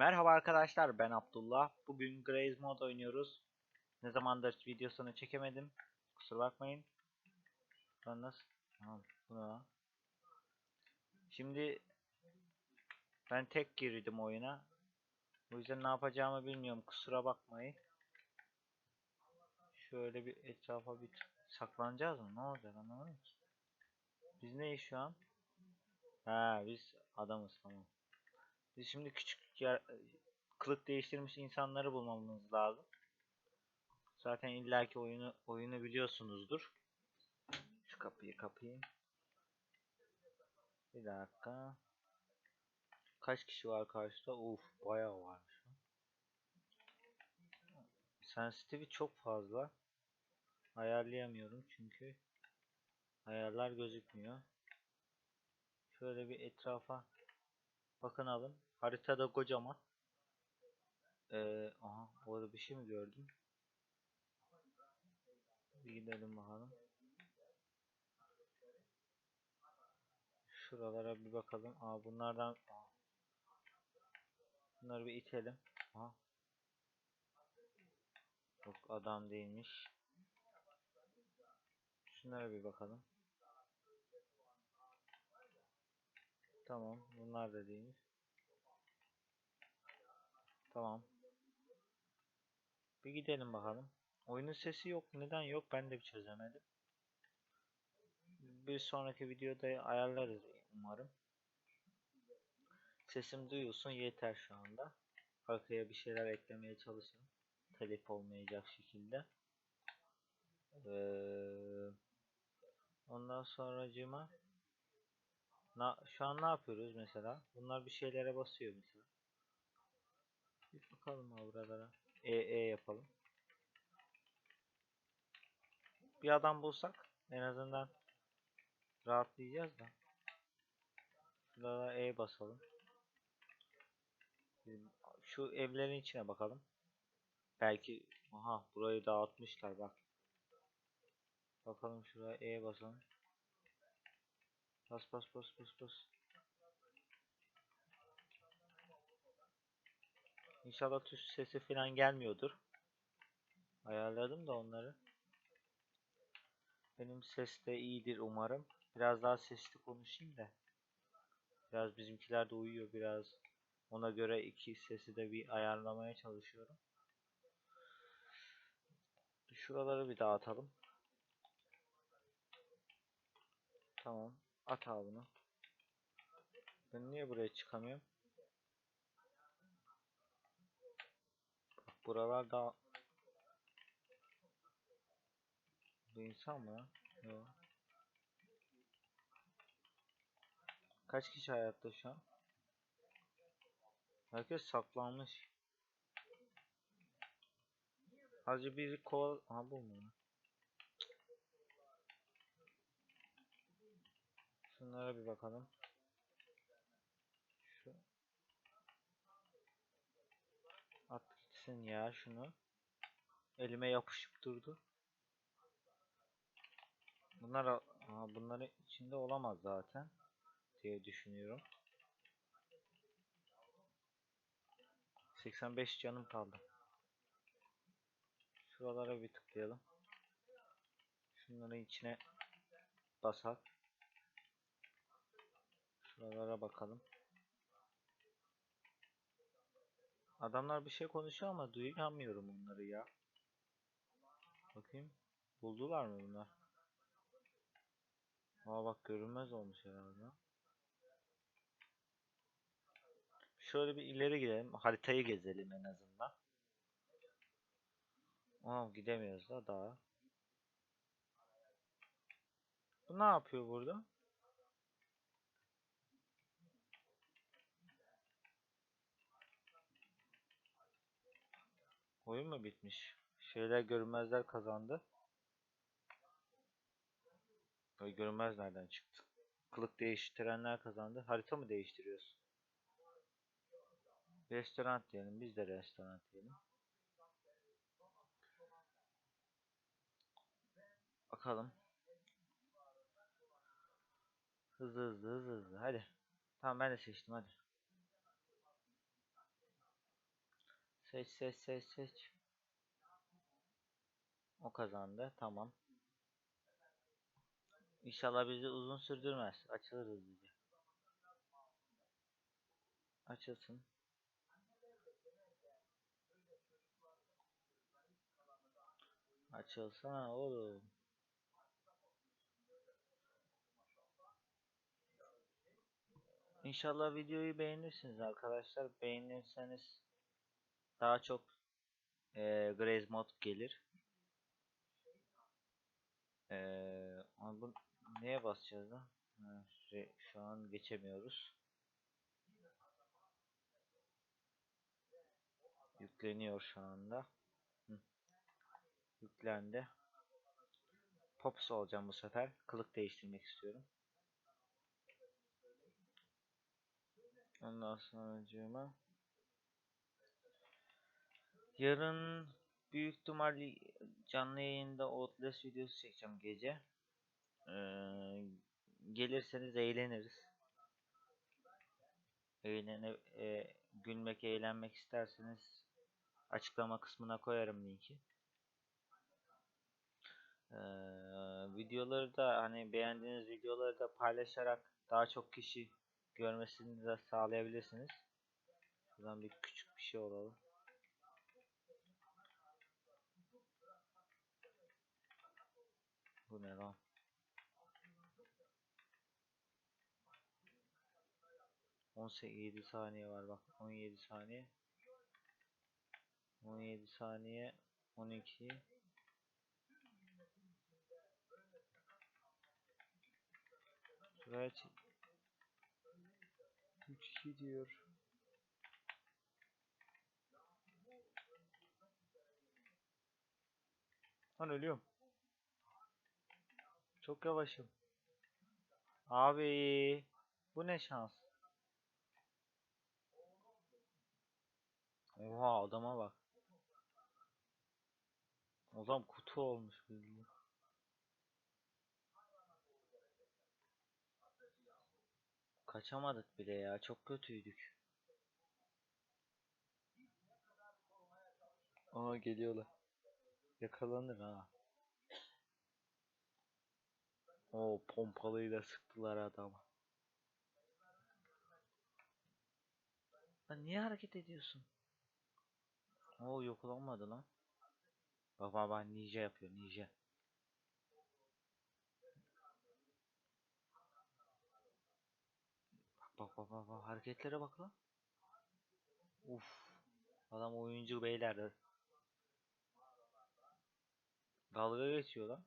Merhaba arkadaşlar ben Abdullah. Bugün Graze mod oynuyoruz. Ne zamandır videosunu çekemedim. Kusura bakmayın. Lan nasıl? Tamam buna. Şimdi ben tek girdim oyuna. O yüzden ne yapacağımı bilmiyorum. Kusura bakmayın. Şöyle bir etrafa bir saklanacağız mı? Ne olacak anlamadım ki. Biz neyiz şu an? Ha biz adamız tamam. Şimdi küçük yer, kılık değiştirmiş insanları bulmamız lazım. Zaten illaki oyunu oyunu biliyorsunuzdur. Şu kapıyı kapayım. Bir dakika. Kaç kişi var karşıda? Uf, bayağı varmış. Sensitivity çok fazla. Ayarlayamıyorum çünkü ayarlar gözükmüyor. Şöyle bir etrafa bakınalım. Haritada kocaman. Ee, aha orada bir şey mi gördüm? Bir gidelim bakalım. Şuralara bir bakalım. Aa bunlardan. Bunları bir itelim. Aha. Yok adam değilmiş. Şunlara bir bakalım. Tamam, bunlar da değilmiş. Tamam. Bir gidelim bakalım. Oyunun sesi yok. Neden yok? Ben de bir çözemedim. Bir sonraki videoda ayarlarız umarım. Sesim duyulsun yeter şu anda. Arkaya bir şeyler eklemeye çalışırım. Telif olmayacak şekilde. Ee, ondan sonracığıma Na, şu an ne yapıyoruz mesela? Bunlar bir şeylere basıyor mesela. Bir bakalım abi buralara. E, e yapalım. Bir adam bulsak en azından rahatlayacağız da. Şurada E basalım. Şu evlerin içine bakalım. Belki aha burayı dağıtmışlar bak. Bakalım şuraya E basalım. Bas bas bas bas bas. İnşallah tuş sesi falan gelmiyordur. Ayarladım da onları. Benim ses de iyidir umarım. Biraz daha sesli konuşayım da. Biraz bizimkiler de uyuyor biraz. Ona göre iki sesi de bir ayarlamaya çalışıyorum. Şuraları bir dağıtalım. Tamam. At abi bunu. Ben niye buraya çıkamıyorum? Buralar da Bu insan mı? Yok. Kaç kişi hayatta şu an? Herkes saklanmış. Hacı biri koval... Aha bu mu? Şunlara bir bakalım. Şu At gitsin ya şunu. Elime yapışıp durdu. Bunlar Aa, bunların içinde olamaz zaten diye düşünüyorum. 85 canım kaldı. Şuralara bir tıklayalım. Şunların içine basak. Şuralara bakalım. Adamlar bir şey konuşuyor ama duyamıyorum onları ya. Bakayım. Buldular mı bunlar? Aa bak görünmez olmuş herhalde. Şöyle bir ileri gidelim. Haritayı gezelim en azından. Aa gidemiyoruz da daha. Bu ne yapıyor burada? Oyun mu bitmiş? Şeyler görünmezler kazandı. Ay görünmez nereden çıktı? Kılık değiştirenler kazandı. Harita mı değiştiriyoruz? Restoran diyelim. Biz de restoran diyelim. Bakalım. Hızlı hızlı hızlı hızlı. Hadi. Tamam ben de seçtim hadi. Seç seç seç seç. O kazandı. Tamam. İnşallah bizi uzun sürdürmez. Açılır hızlıca. Açılsın. Açılsana oğlum. İnşallah videoyu beğenirsiniz arkadaşlar. Beğenirseniz daha çok eee Graze mod gelir. Eee ama bu neye basacağız? Ha, şu- an geçemiyoruz. Yükleniyor şu anda. Hı. Yüklendi. Pops olacağım bu sefer. Kılık değiştirmek istiyorum. Ondan sonra Yarın büyük ihtimalle canlı yayında Outlast videosu çekeceğim gece. Ee, gelirseniz eğleniriz. Eğlene, e, gülmek, eğlenmek isterseniz açıklama kısmına koyarım linki. Ee, videoları da hani beğendiğiniz videoları da paylaşarak daha çok kişi görmesini de sağlayabilirsiniz. Şuradan bir küçük bir şey olalım. Bu ne lan? On yedi saniye var bak. 17 saniye. 17 saniye. 12 Şuraya 3 2 diyor. Lan ölüyorum Çok yavaşım Abi bu ne şans Oha adama bak. Adam kutu olmuş bildiğin. Kaçamadık bile ya. Çok kötüydük. Aa geliyorlar. Yakalanır ha. O pompalıyla sıktılar adamı. Lan niye hareket ediyorsun? Oo yok olmadı lan. Bak bak bak ninja yapıyor ninja. Bak bak bak bak, bak. hareketlere bak lan. Uf. Adam oyuncu beyler. Dalga geçiyor lan.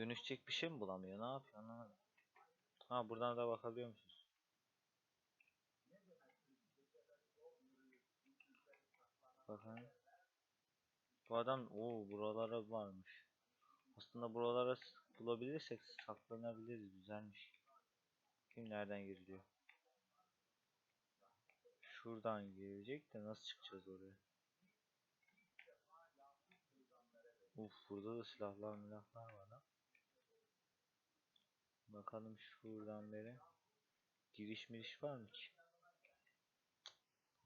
Dönüşecek bir şey mi bulamıyor? Ne yapıyor anlamadım. Ha buradan da bakabiliyor musunuz? Bakın. Bu adam o buralara varmış. Aslında buralara bulabilirsek saklanabiliriz. Güzelmiş. Kim nereden giriliyor? Şuradan girecek de nasıl çıkacağız oraya? Uf burada da silahlar milahlar var lan. Bakalım şuradan beri. Giriş miriş var mı ki?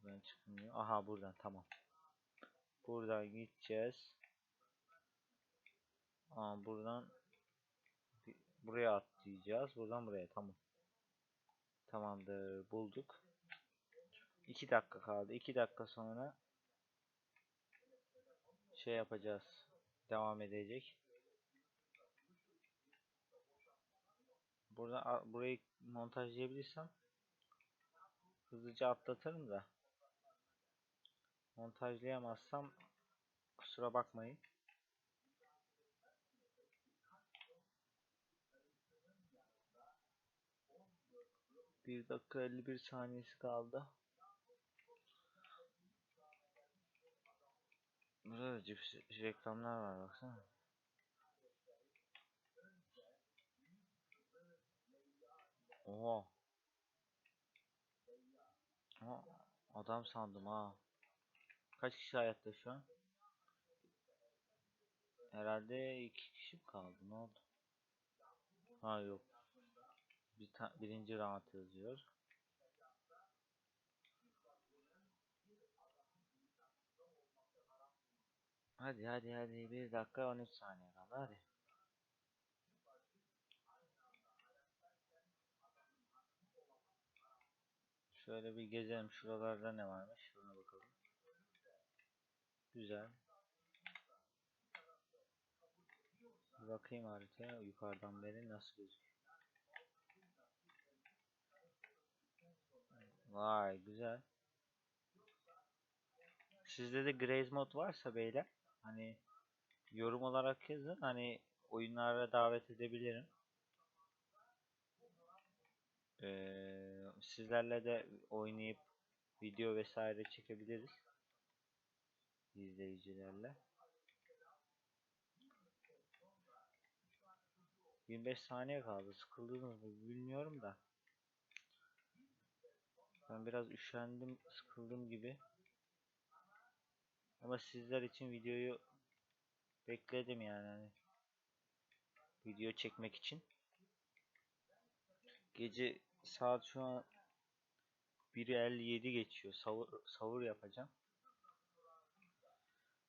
Buradan çıkmıyor. Aha buradan tamam. Buradan gideceğiz. Aa buradan buraya atlayacağız. Buradan buraya tamam. Tamamdır bulduk. 2 dakika kaldı. 2 dakika sonra şey yapacağız. Devam edecek. Burada burayı montajlayabilirsem hızlıca atlatırım da montajlayamazsam kusura bakmayın. Bir dakika 51 saniyesi kaldı. Burada da cips reklamlar var baksana. Oha. Ama adam sandım ha. Kaç kişi hayatta şu an? Herhalde iki kişi kaldı. Ne oldu? Ha yok. Bir birinci round yazıyor. Hadi hadi hadi 1 dakika 13 saniye kaldı hadi. Şöyle bir gezelim şuralarda ne varmış şuna bakalım. Güzel. Bir bakayım haritaya yukarıdan beri nasıl gözüküyor. Vay güzel. Sizde de Graze mod varsa beyler hani yorum olarak yazın hani oyunlara davet edebilirim. Ee, sizlerle de oynayıp video vesaire çekebiliriz izleyicilerle. 25 saniye kaldı. Sıkıldınız mı bilmiyorum da. Ben biraz üşendim, sıkıldım gibi. Ama sizler için videoyu bekledim yani hani video çekmek için. Gece saat şu an 1.57 geçiyor. Savur, savur yapacağım.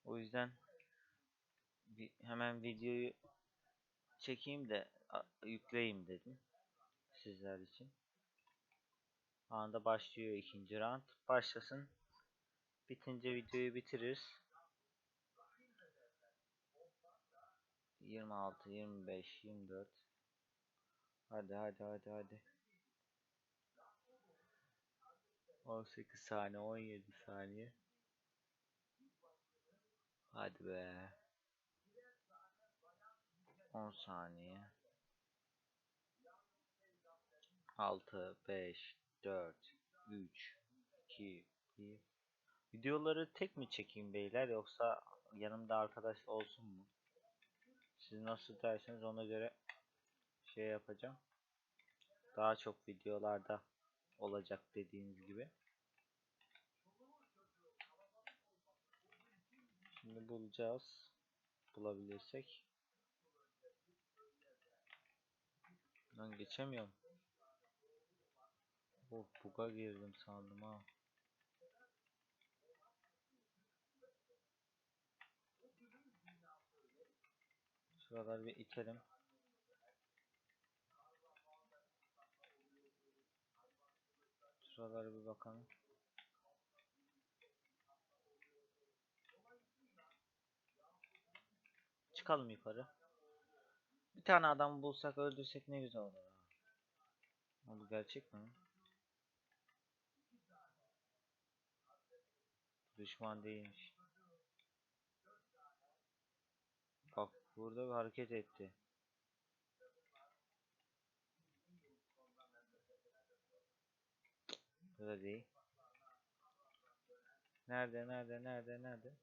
O yüzden bir, hemen videoyu çekeyim de yükleyeyim dedim sizler için. Anda başlıyor ikinci round. Başlasın. Bitince videoyu bitiririz. 26, 25, 24. Hadi hadi hadi hadi. 18 saniye, 17 saniye. Hadi be. 10 saniye. 6, 5, 4, 3, 2, 1. Videoları tek mi çekeyim beyler yoksa yanımda arkadaş olsun mu? Siz nasıl derseniz ona göre şey yapacağım. Daha çok videolarda olacak dediğiniz gibi. Şimdi bulacağız. Bulabilirsek. Lan geçemiyorum. Oh buga girdim sandım ha. Şuraları bir itelim. Şuralara bir bakalım. Çıkalım yukarı. Bir tane adam bulsak öldürsek ne güzel olur. Ha. Bu gerçek mi? Düşman değilmiş. Bak burada bir hareket etti. Burada değil. Nerede nerede nerede nerede?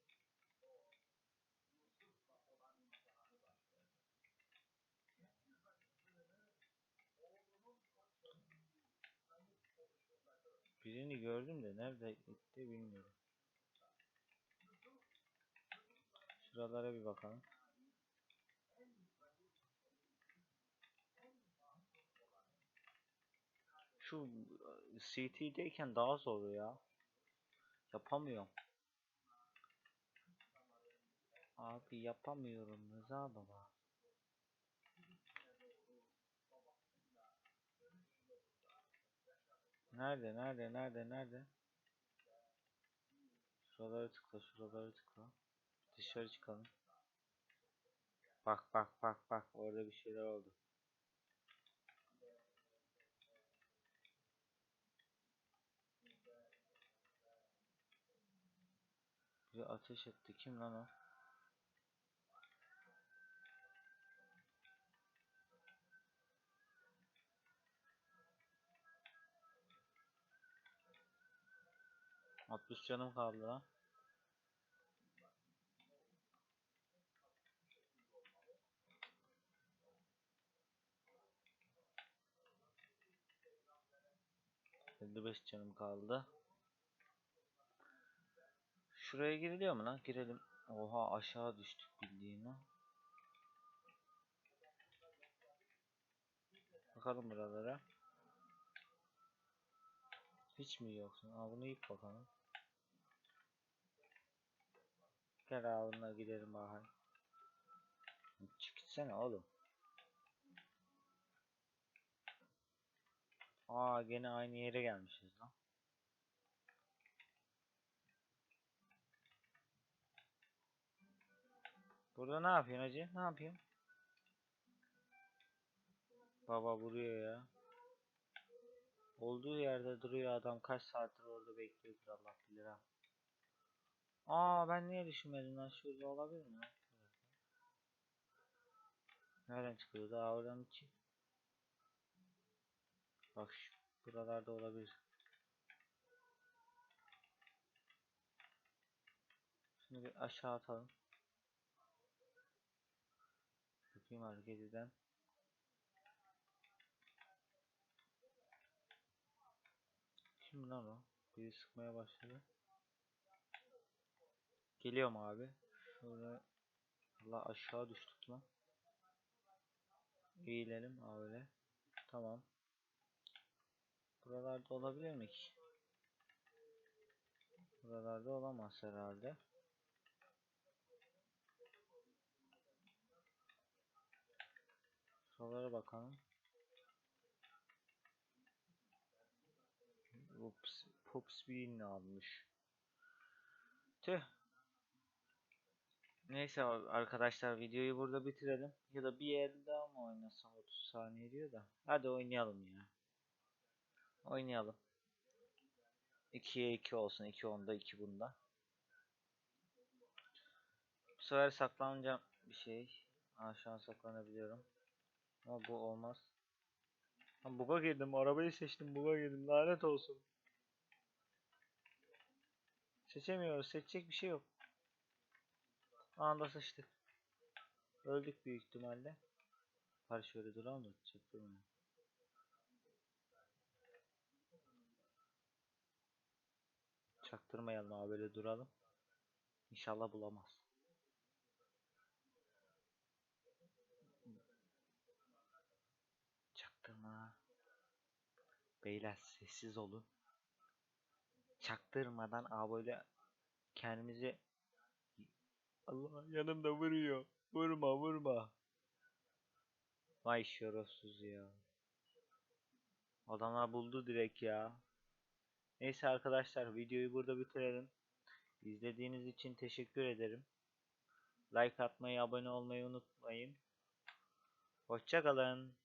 Birini gördüm de nerede gitti bilmiyorum. Şuralara bir bakalım. Şu CT'deyken daha zor ya. Yapamıyorum. Abi yapamıyorum Rıza baba. Nerede nerede nerede nerede? Şuraları tıkla şuraları tıkla. Dışarı çıkalım. Bak bak bak bak orada bir şeyler oldu. Bir ateş etti. Kim lan o? Altmış canım kaldı lan. Elli beş canım kaldı. Şuraya giriliyor mu lan? Girelim. Oha aşağı düştük bildiğin Bakalım buralara. Hiç mi yoksun? Aa bunu yık bakalım. Gel bununla gidelim bakalım. Çık gitsene oğlum. Aa gene aynı yere gelmişiz lan. Burada ne yapıyorsun hacı? Ne yapıyorsun? Baba vuruyor ya. Olduğu yerde duruyor adam kaç saattir orada bekliyordur Allah bilir ha. Aa ben niye düşünmedim lan şurada olabilir mi? Nereden çıkıyordu? Aa oradan çık. Bak şu buralarda olabilir. Şimdi bir aşağı atalım. Bakayım hareket eden. Kim lan o? Biri sıkmaya başladı. Geliyorum abi. Şöyle Allah aşağı düştük lan. Eğilelim öyle. Tamam. Buralarda olabilir mi ki? Buralarda olamaz herhalde. Şuralara bakalım. Ups, Pops bir almış. Tüh. Neyse arkadaşlar videoyu burada bitirelim. Ya da bir yerde daha mı oynasam 30 saniye diyor da. Hadi oynayalım ya. Oynayalım. 2'ye 2 olsun. 2 onda 2 bunda. Bu sefer saklanacağım bir şey. Aa saklanabiliyorum. Ama bu olmaz. Lan buga girdim. Arabayı seçtim. Buga girdim. Lanet olsun. Seçemiyoruz. Seçecek bir şey yok. Anda sıçtık. Öldük büyük ihtimalle. Hadi şöyle duralım da çaktırmayalım. Çaktırmayalım abi böyle duralım. İnşallah bulamaz. Beyler sessiz olun. Çaktırmadan abi böyle kendimizi Allah yanımda vuruyor. Vurma vurma. Vay şerefsiz ya. Adamlar buldu direkt ya. Neyse arkadaşlar videoyu burada bitirelim. İzlediğiniz için teşekkür ederim. Like atmayı, abone olmayı unutmayın. Hoşçakalın.